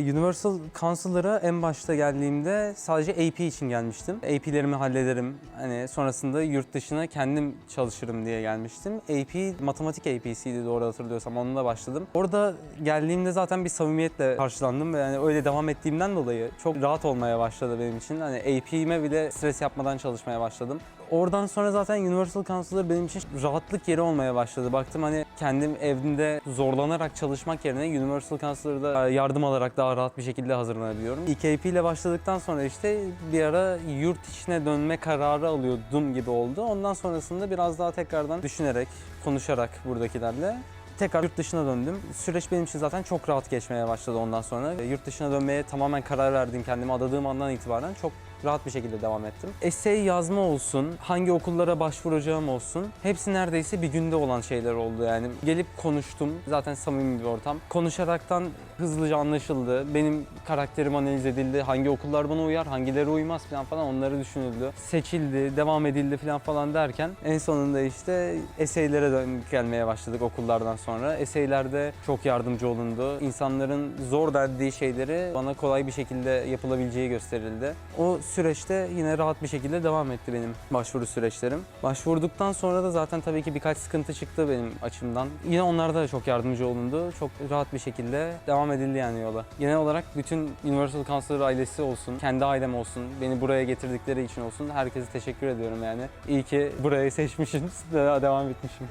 Universal Council'lara en başta geldiğimde sadece AP için gelmiştim. AP'lerimi hallederim. Hani sonrasında yurt dışına kendim çalışırım diye gelmiştim. AP matematik AP'siydi doğru hatırlıyorsam. Onunla başladım. Orada geldiğimde zaten bir samimiyetle karşılandım ve yani öyle devam ettiğimden dolayı çok rahat olmaya başladı benim için. Hani AP'ime bile stres yapmadan çalışmaya başladım. Oradan sonra zaten Universal Counselor benim için rahatlık yeri olmaya başladı. Baktım hani kendim evimde zorlanarak çalışmak yerine Universal Counselor'da yardım alarak daha rahat bir şekilde hazırlanabiliyorum. AP ile başladıktan sonra işte bir ara yurt içine dönme kararı alıyordum gibi oldu. Ondan sonrasında biraz daha tekrardan düşünerek, konuşarak buradakilerle tekrar yurt dışına döndüm. Süreç benim için zaten çok rahat geçmeye başladı ondan sonra. Yurt dışına dönmeye tamamen karar verdim kendime adadığım andan itibaren çok rahat bir şekilde devam ettim. Essay yazma olsun, hangi okullara başvuracağım olsun hepsi neredeyse bir günde olan şeyler oldu yani. Gelip konuştum, zaten samimi bir ortam. Konuşaraktan hızlıca anlaşıldı. Benim karakterim analiz edildi. Hangi okullar bana uyar, hangileri uymaz falan falan onları düşünüldü. Seçildi, devam edildi falan falan derken en sonunda işte eseylere dönüp gelmeye başladık okullardan sonra. Eseylerde çok yardımcı olundu. İnsanların zor dendiği şeyleri bana kolay bir şekilde yapılabileceği gösterildi. O süreçte yine rahat bir şekilde devam etti benim başvuru süreçlerim. Başvurduktan sonra da zaten tabii ki birkaç sıkıntı çıktı benim açımdan. Yine onlarda da çok yardımcı olundu. Çok rahat bir şekilde devam edildi yani yola. Genel olarak bütün Universal Counselor ailesi olsun, kendi ailem olsun, beni buraya getirdikleri için olsun herkese teşekkür ediyorum yani. İyi ki burayı seçmişim, devam etmişim.